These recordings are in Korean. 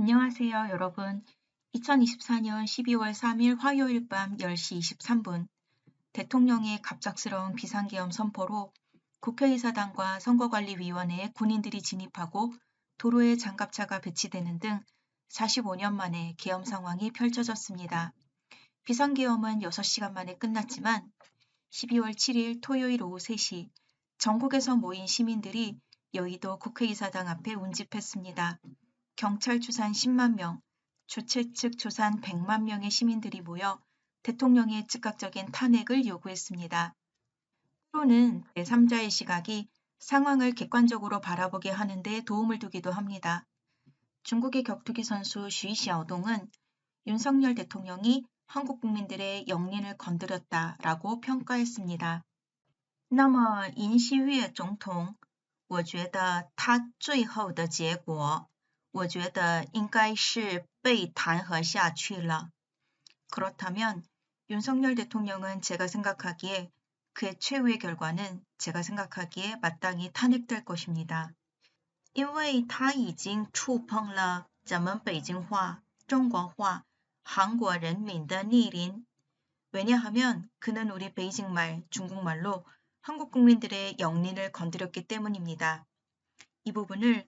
안녕하세요, 여러분. 2024년 12월 3일 화요일 밤 10시 23분 대통령의 갑작스러운 비상계엄 선포로 국회의사당과 선거관리위원회에 군인들이 진입하고 도로에 장갑차가 배치되는 등 45년 만에 계엄 상황이 펼쳐졌습니다. 비상계엄은 6시간 만에 끝났지만 12월 7일 토요일 오후 3시 전국에서 모인 시민들이 여의도 국회의사당 앞에 운집했습니다. 경찰 추산 10만 명, 주최 측 추산 100만 명의 시민들이 모여 대통령의 즉각적인 탄핵을 요구했습니다. 프로는 제3자의 시각이 상황을 객관적으로 바라보게 하는데 도움을 주기도 합니다. 중국의 격투기 선수 쉬 샤오동은 윤석열 대통령이 한국 국민들의 영린을 건드렸다라고 평가했습니다. 那么尹锡悦总统，我觉得他最后的结果， 我觉得应该是被弹劾下去了。 그렇다면 윤석열 대통령은 제가 생각하기에 그의 최후의 결과는 제가 생각하기에 마땅히 탄핵될 것입니다. 因为他已经触碰了咱们北京话、中国话、韩国人民的逆鳞. 왜냐하면 그는 우리 베이징말, 중국말로 한국 국민들의 영린을 건드렸기 때문입니다. 이 부분을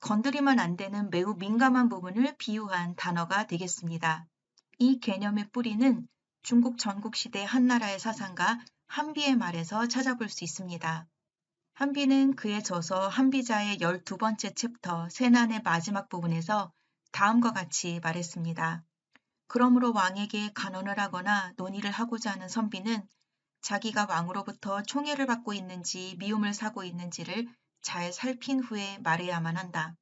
건드리면 안 되는 매우 민감한 부분을 비유한 단어가 되겠습니다. 이 개념의 뿌리는 중국 전국시대 한나라의 사상가 한비의 말에서 찾아볼 수 있습니다. 한비는 그의 저서 한비자의 12번째 챕터 세난의 마지막 부분에서 다음과 같이 말했습니다. 그러므로 왕에게 간언을 하거나 논의를 하고자 하는 선비는 자기가 왕으로부터 총애를 받고 있는지 미움을 사고 있는지를 잘 살핀 후에 말해야만 한다.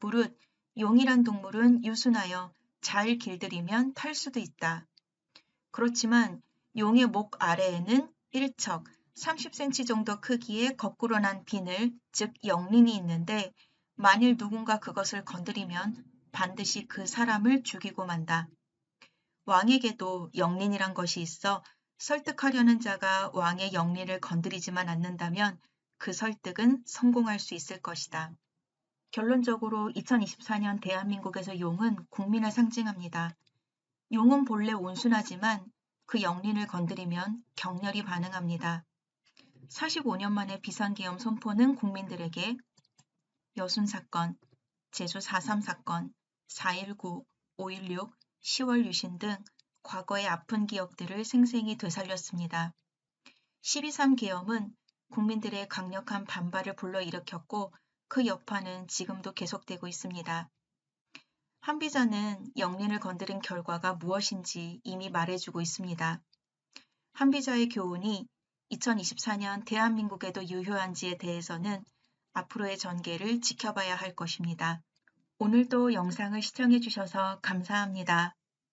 무릇 용이란 동물은 유순하여 잘 길들이면 탈 수도 있다. 그렇지만 용의 목 아래에는 1척 30cm 정도 크기의 거꾸로 난 비늘, 즉 영린이 있는데 만일 누군가 그것을 건드리면 반드시 그 사람을 죽이고 만다. 왕에게도 영린이란 것이 있어 설득하려는 자가 왕의 영린을 건드리지만 않는다면 그 설득은 성공할 수 있을 것이다. 결론적으로 2024년 대한민국에서 용은 국민을 상징합니다. 용은 본래 온순하지만 그 영린을 건드리면 격렬히 반응합니다. 45년 만에 비상계엄 선포는 국민들에게 여순 사건, 제주 4.3 사건, 4.19, 5.16, 10월 유신 등 과거의 아픈 기억들을 생생히 되살렸습니다. 12.3 계엄은 국민들의 강력한 반발을 불러일으켰고 그 여파는 지금도 계속되고 있습니다. 한 비자는 영린을 건드린 결과가 무엇인지 이미 말해주고 있습니다. 한 비자의 교훈이 2024년 대한민국에도 유효한지에 대해서는 앞으로의 전개를 지켜봐야 할 것입니다. 오늘도 영상을 시청해 주셔서 감사합니다.